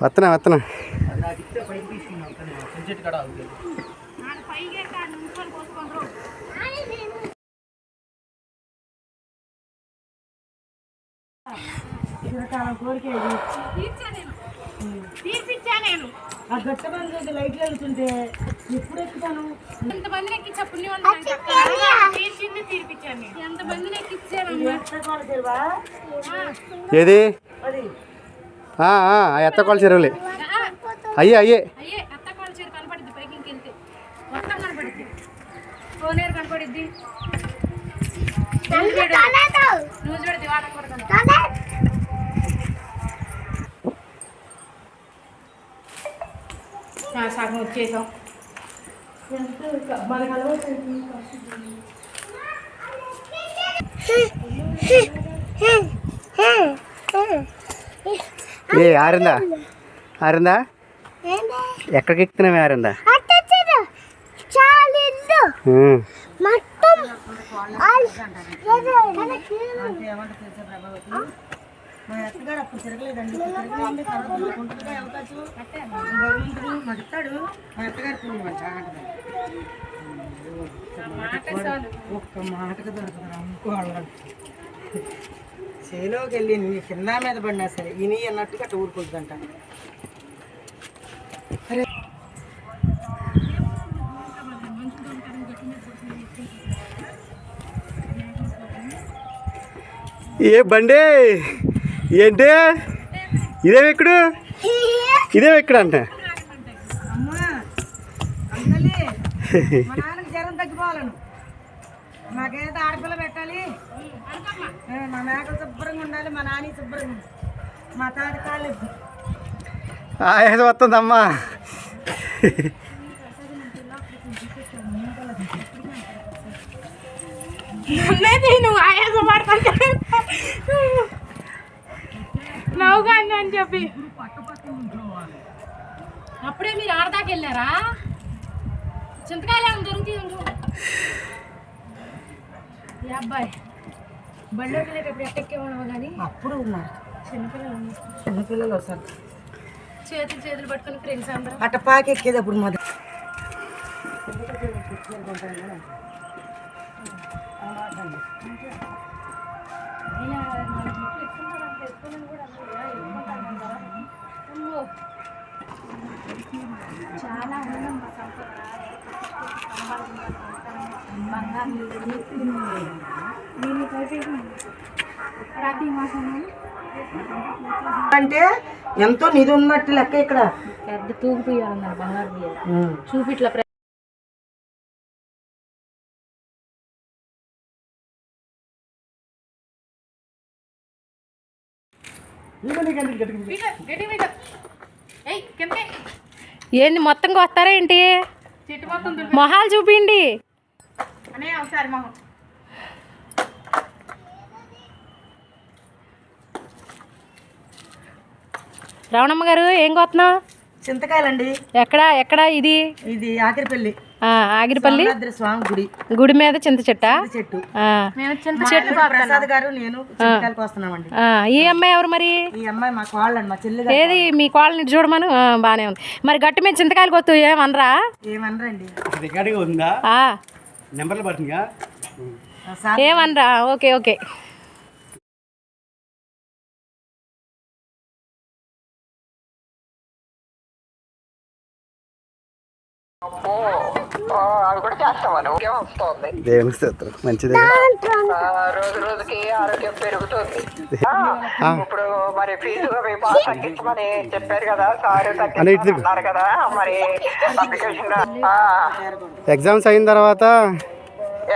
వస్తున్నా వస్తున్నా చిరకాలం కోరిక తీర్పిచ్చా నేను ఆ గట్ట బంధు లైట్లు వెళ్తుంటే ఎప్పుడు ఎక్కుతాను ఎంతమందిని తీర్చింది తీర్పిచ్చాను ఎక్కించాను? ఏది? అది. ఆ, ఆ, ఆ ఎత్త కొల చెరువులే. అయ్యే అయ్యే. అయ్యే అత్త కాళ్ళు చేరు కనపడిద్ది పైకి ఇంకెళ్తే మొత్తం కనపడిద్ది. కోనేరు కనపడిద్ది. పెడితే వాడకూడదు సగం వచ్చేసాం మనకు ఏ ఆరిందా? ఆరిందా? ఎక్కడికి ఎక్కుతున్నామే ఆరిందా? ఉమ్. మా అత్తగారు అప్పుడు తిరగలేదండి. ఇప్పుడు తిరగలేదండి తర్వాత ఉంటుందిగా అవకాశం. భగవంతుడు మడతాడు మా అత్తగారు పుణ్యం ఒక్క మాటకు దొరకదు. అమ్ముకోవాలి చేలోకి వెళ్ళి నీ కింద మీద పడినా సరే ఇని అన్నట్టుగా అట్లా ఊరుకుంటుందంట ఏ బండే? ఏంటి? ఇదేమి ఎక్కడు? ఇదేమి ఎక్కడ అంట? అమ్మా మా నాన్నకి జ్వరం ఆడపిల్ల పెట్టాలి మా మేకలు శుభ్రంగా ఉండాలి మా నాని శుభ్రంగా మా తాత కాళ్ళు ఏదో వస్తుందమ్మా నువ్వు ఆయాసం పడతాను నవ్వుగాను అని చెప్పి. అప్పుడే మీరు ఆడదాకా వెళ్ళారా? చింతకాయలు ఏమైనా దొరుకుతాయి ఏ అబ్బాయి బండిలోకి వెళ్ళేటప్పుడు ఎట్టెక్కేవాడు కానీ అప్పుడు ఉన్నారు. చిన్నపిల్లలు. చిన్నపిల్లలు వస్తారు. చేతులు చేతులు పట్టుకుని ఫ్రెండ్స్ అందరూ. అట్ట పాకి ఎక్కేది అప్పుడు మాది అయినా నాలుగు మెట్లు ఎక్కుతున్నారు అంత ఎక్కువని కూడా అన్నారు. అమ్మో. చాలా ఆనందం మా సంపద బంగారం నేను ప్రతి మాసం అంటే ఎంతో నిధి ఉన్నట్టు లెక్క ఇక్కడ. పెద్ద తూగు పియ్యాలన్నారు బంగారు చూపిట్ల ఏంది మొత్తం వస్తారా ఏంటి? చెట్టు మొత్తం మొహాలు చూపిండి. రావణమ్మ గారు ఏం కొత్తున్నావు చింతకాయలండి. ఎక్కడ ఎక్కడ ఇది? ఇది ఆఖరిపల్లి ఆగిరిపల్లి? స్వామి గుడి. గుడి మీద చింత చెట్ట? చెట్టు. చెట్టు ప్రసాద్ గారు నేను వస్తున్నామండి. ఈ అమ్మాయి ఎవరు మరి? ఈ అమ్మాయి మా మా చెల్లి ఏది? మీ కాలనీ చూడమను? బానే ఉంది. మరి గట్టి మీద చింతకాయలు కొత్తు ఏమనరా? ఏమనరండి. రికార్డింగ్ ఉందా? ఆ, నెంబర్లు ఏమనరా? Okay okay. దేవుని స్తోత్రం. మంచిదే. రోజు రోజుకి ఆరోగ్యం పెరుగుతుంది. ఇప్పుడు మరి ఫీజు తగ్గించమని చెప్పారు కదా సార్ తగ్గించమన్నారు కదా మరి అప్లికేషన్ ఎగ్జామ్స్ అయిన తర్వాత?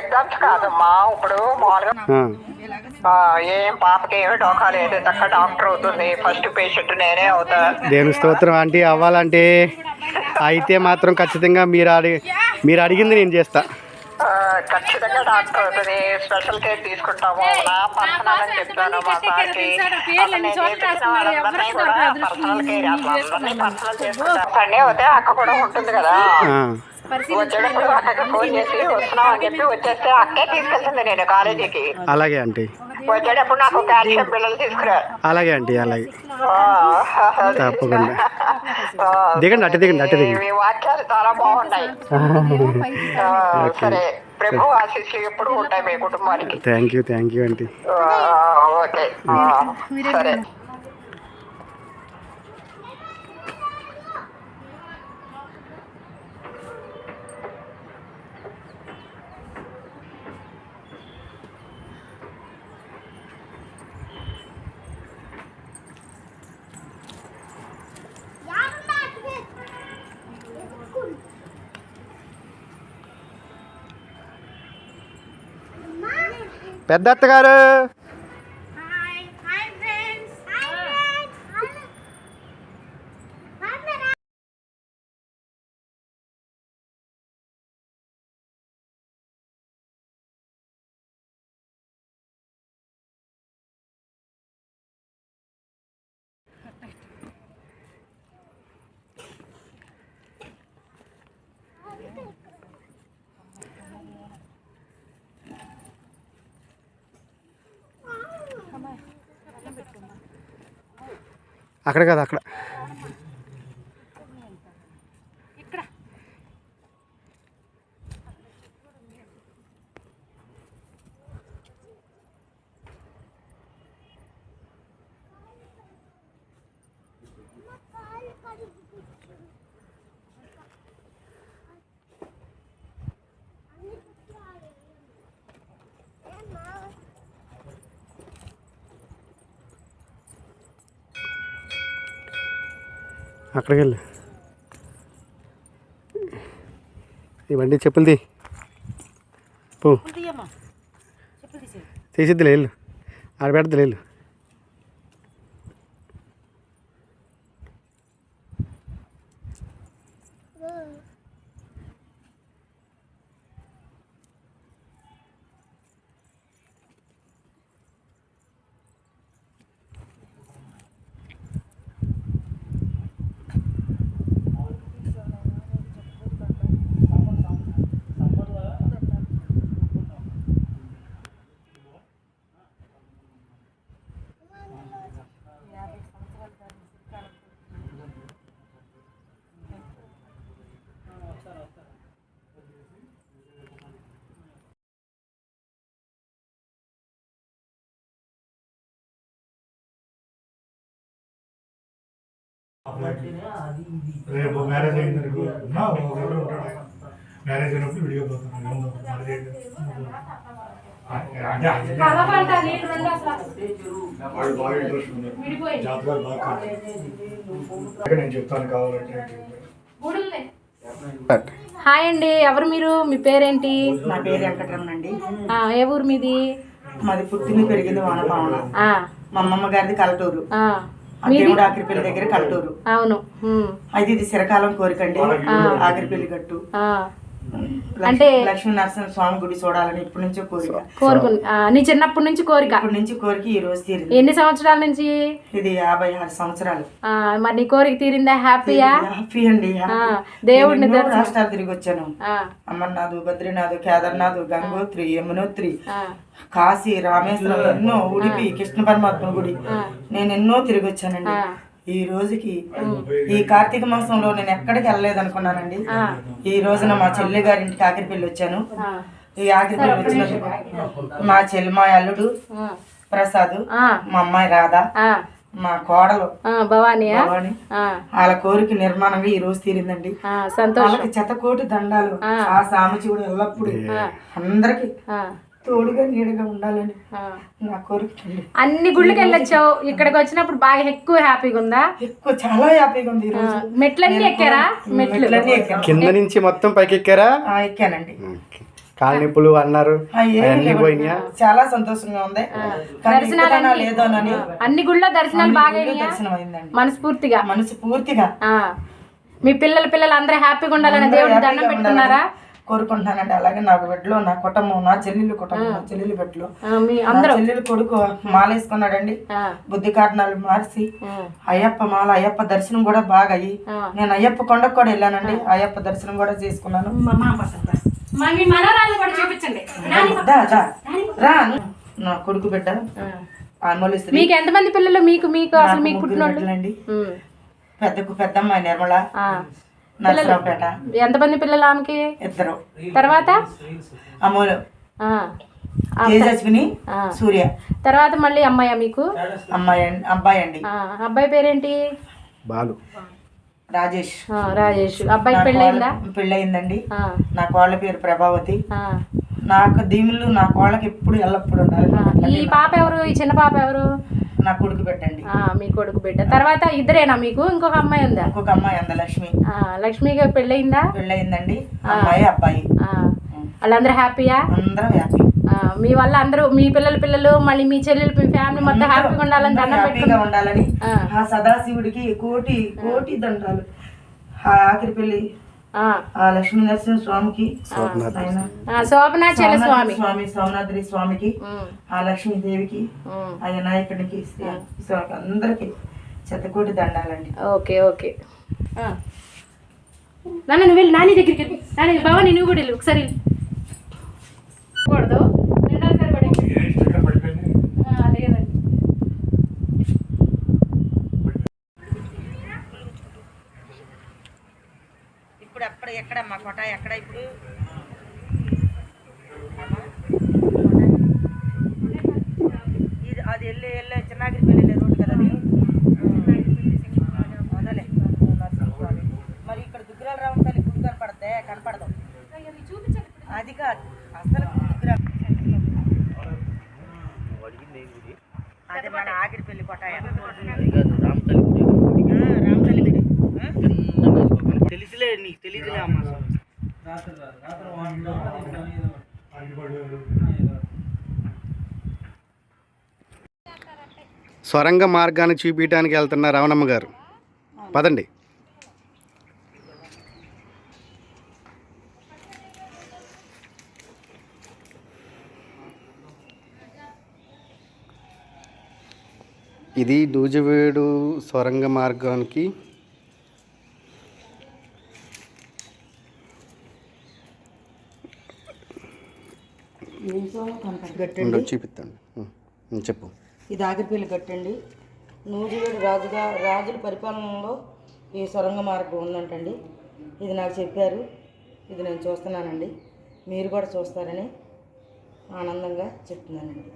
ఎగ్జామ్స్ కాదమ్మా ఇప్పుడు మామూలుగా ఏం పాపకి ఏమి డోకా లేదు చక్క డాక్టర్ అవుతుంది. ఫస్ట్ పేషెంట్ నేనే అవుతా. దేవుని స్తోత్రం. ఆంటీ అవ్వాలంటే. అయితే మాత్రం ఖచ్చితంగా మీరు అడిగి మీరు అడిగింది నేను చేస్తా. ఆ, ఖచ్చితంగా డాక్టర్ అవుతుంది స్పెషల్ కేర్ తీసుకుంటాము. నా పర్సనల్ అని చెప్తాను మా సార్కి. అసలు నేను చేపించిన వాళ్ళందరినీ కూడా పర్సనల్ కేర్ అసలు అందరినీ పర్సనల్ చేసుకుంటాను సండే అవుతే అక్క కూడా ఉంటుంది కదా. ఆ, వచ్చేటప్పుడు అక్కకి ఫోన్ చేసి వస్తున్నాం అని చెప్పి వచ్చేస్తే అక్కే తీసుకెళ్తుంది నేను కాలేజీకి. అలాగే ఆంటీ. వచ్చేటప్పుడు నాకు కాల్షియం పిల్లలు తీసుకురా. అలాగే ఆంటీ అలాగే. తప్పకుండా. దిగండి అటు దిగండి అటు దిగండి. వాక్యాలు చాలా బాగున్నాయి. సరే ప్రభు ఆశీస్సులు ఎప్పుడు ఉంటాయి మీ కుటుంబానికి. థ్యాంక్ యూ థ్యాంక్ యూ ఆ, ఓకే. సరే. పెద్ద అత్తగారు అక్కడ కాదు అక్కడ. అక్కడికి వెళ్ళు ఇవన్నీ చెప్పులు తీ. పో. తీసిద్దిలే వెళ్ళు. ఆడ పెడద్దులే వెళ్ళు. రేపు మ్యారేజ్ ఒకరు ఉంటాడు. మ్యారేజ్ అయినప్పుడు బాగా ఇంట్రెస్ట్ ఉన్నారు జాతకాలు బాగా నేను చెప్తాను కావాలంటే హాయ్ అండి ఎవరు మీరు? మీ పేరేంటి? నా పేరు వెంకటరమణ అండి. ఆ, ఏ ఊరు మీది? మాది పుట్టింది పెరిగింది వానపావన. ఆ, మా అమ్మమ్మ గారిది కలటూరు. దేవుడు ఆఖరిపల్లి దగ్గర కలటూరు అవును. అయితే ఇది చిరకాలం కోరికండి ఆఖరిపల్లి గట్టు. ఆ, లక్ష్మీ- అంటే- లక్ష్మీ నరసింహ స్వామి గుడి చూడాలని ఇప్పటి నుంచో కోరిక. కోరుకు ఆ, నీ చిన్నప్పటి నుంచి కోరిక. ఇప్పటి నుంచి కోరిక ఈ రోజు తీరింది. ఎన్ని సంవత్సరాల నుంచి? ఇది యాభై ఆరు సంవత్సరాలు. ఆ, మరి నీ కోరిక తీరిందా? హ్యాపీయా? హ్యాపీ అండి. దేవుడిని రాష్ట్రాలు తిరిగి వచ్చాను. అమర్నాథ్ బద్రీనాథ్ కేదార్నాథ్ గంగోత్రి యమునోత్రి ఆ, కాశీ రామేశ్వరం ఎన్నో ఉడిపి కృష్ణ పరమాత్మ గుడి. నేను ఎన్నో తిరిగి వచ్చానండి. ఈ రోజుకి ఈ కార్తీక మాసంలో నేను ఎక్కడికి వెళ్ళలేదు అనుకున్నానండి. ఈ రోజున మా చెల్లి గారింటికి ఆఖరిపల్లి వచ్చాను. ఆ, ఈ ఆఖరిపల్లి వచ్చినందుకు మా చెల్లి మా అల్లుడు ప్రసాద్ మా అమ్మాయి రాధ మా కోడలు. ఆ, భవానీయా భవాని. ఆ, వాళ్ళ కోరిక నిర్మాణంగా ఈ రోజు తీరిందండి. ఆ, సంతోషం. వాళ్ళకి చెతకోటి దండాలు. ఆ. సామచి కూడా ఎల్లప్పుడూ అందరికి. ఆ, తోడుగా నీడగా ఉండాలని ఆ. నా కోరిక అన్ని గుళ్ళకి వెళ్ళొచ్చావు. ఇక్కడికి వచ్చినప్పుడు బాగా ఎక్కువ హ్యాపీగా ఉందా? ఎక్కువ చాలా హ్యాపీగా ఉంది ఈ ఆ, రోజు. మెట్లన్నీ ఎక్కారా? మెట్లు. కింద నుంచి మొత్తం పైకి ఎక్కారా? ఆ, ఎక్కానండి. కాళ్ళ నొప్పులు అన్నారు. పోయినాయా? చాలా సంతోషంగా ఉంది. లేదోనని అన్ని గుళ్ళో దర్శనాలు బాగా? దర్శనం అయిందండి మనస్ఫూర్తిగా. మనసు పూర్తిగా ఆ. మీ పిల్లల పిల్లలు అందరూ హ్యాపీగా ఉండాలని దేవుడికి దండం పెట్టుకున్నారా? కోరుకుంటున్నానండి. అలాగే నా బిడ్డలో నా కుటుంబం నా చెల్లెలు కుటుంబం నా చెల్లెలు బిడ్డలు. ఆ, మీ నా అందరూ. చెల్లెలు కొడుకు మాలేసుకున్నాడండి. ఆ, బుద్ధి కారణాలు మార్చి అయ్యప్ప మాల అయ్యప్ప దర్శనం కూడా బాగా అయ్యి. నేను అయ్యప్ప కొండకు కూడా వెళ్ళానండి. అయ్యప్ప దర్శనం కూడా చేసుకున్నాను. రా నా కొడుకు బిడ్డ. మీకు ఎంతమంది పిల్లలు? మీకు మీకు అసలు మీకు పుట్టినోళ్ళు. పెద్దకు పెద్దమ్మ నిర్మల. ఆ. నరసరావుపేట. ఎంతమంది పిల్లలు ఆమెకి? ఇద్దరు. తర్వాత? అమోలు. ఆ. ఆ, తేజస్విని ఆ. సూర్య. తర్వాత మళ్ళీ అమ్మాయా మీకు? అమ్మాయి అండి అబ్బాయి అండి. ఆ, అబ్బాయి పేరేంటి? బాలు. రాజేష్. ఆ, రాజేష్. అబ్బాయికి నా పెళ్ళయిందా? పెళ్ళయిందండి. ఆ, నా కోళ్ళ పేరు ప్రభావతి. ఆ. నాకు దీములు నా కోళ్ళకి ఎప్పుడు ఎల్లప్పుడు ఉండాలి. ఈ పాప ఎవరు? ఈ చిన్న పాప ఎవరు? నా కొడుకు పెట్టండి మీ కొడుకు బిడ్డ. తర్వాత ఇద్దరేనా మీకు? ఇంకొక అమ్మాయి ఉందా? ఇంకొక అమ్మాయి అందలక్ష్మి ఆ, లక్ష్మికి పెళ్ళయిందా? పెళ్ళయిందండి. అమ్మాయి అబ్బాయి వాళ్ళందరూ హ్యాపీయా? అందరం హ్యాపీ. మీ వల్ల అందరూ మీ పిల్లల పిల్లలు మళ్ళీ మీ చెల్లెలు మీ ఫ్యామిలీ మొత్తం హ్యాపీగా ఉండాలని దండం హ్యాపీగా ఉండాలని ఆ. సదాశివుడికి కోటి కోటి దండాలు. ఆఖరి పెళ్ళి ఆ, ఆ లక్ష్మీ నరసింహ స్వామికి. శోభనాచల స్వామి. స్వామి సోమనాద్రి స్వామికి ఆ లక్ష్మీదేవికి. ఆ వినాయకుడికి అందరికి శతకోటి దండాలండి. Okay okay. ఆ. నాన్న నువ్వు వెళ్ళి. నాని దగ్గరికి వెళ్ళి. నాని భవాని నువ్వు కూడా వెళ్ళు. ఒకసారి. కూడదు రెండోసారి కూడా వెళ్ళు. ఏ స్టిక్కర్ పడిపోయింది ఆ, లేదండి ఇప్పుడు అక్కడ ఎక్కడ మా కోట ఎక్కడ ఇప్పుడు? ఇది అది వెళ్ళి వెళ్ళే చిన్నగిరి వెళ్ళే రోడ్డు కదా అది? అదేలే. మరి ఇక్కడ దుగ్గరాలు రావడం తల్లి గుడి కనపడదే కనపడదు. అది కాదు. అసలు దుగ్గరాలు అది మన ఆగిరిపల్లి రామతల్లి గుడి ఆ? తెలిసిలే నీకు తెలియదులే అమ్మ సొరంగ మార్గాన్ని చూపించడానికి వెళ్తున్న రవణమ్మ గారు. పదండి. ఇది నూజివేడు సొరంగ మార్గానికి ఉండు, చూపిస్తాను చెప్పు. ఇది ఆగిరిపల్లి కట్టండి. నూజివేడు రాజుగా రాజుల పరిపాలనలో ఈ సొరంగ మార్గం ఉందంటండి. ఇది నాకు చెప్పారు. ఇది నేను చూస్తున్నానండి. మీరు కూడా చూస్తారని ఆనందంగా చెప్తున్నానండి.